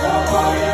Тобою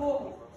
Богу.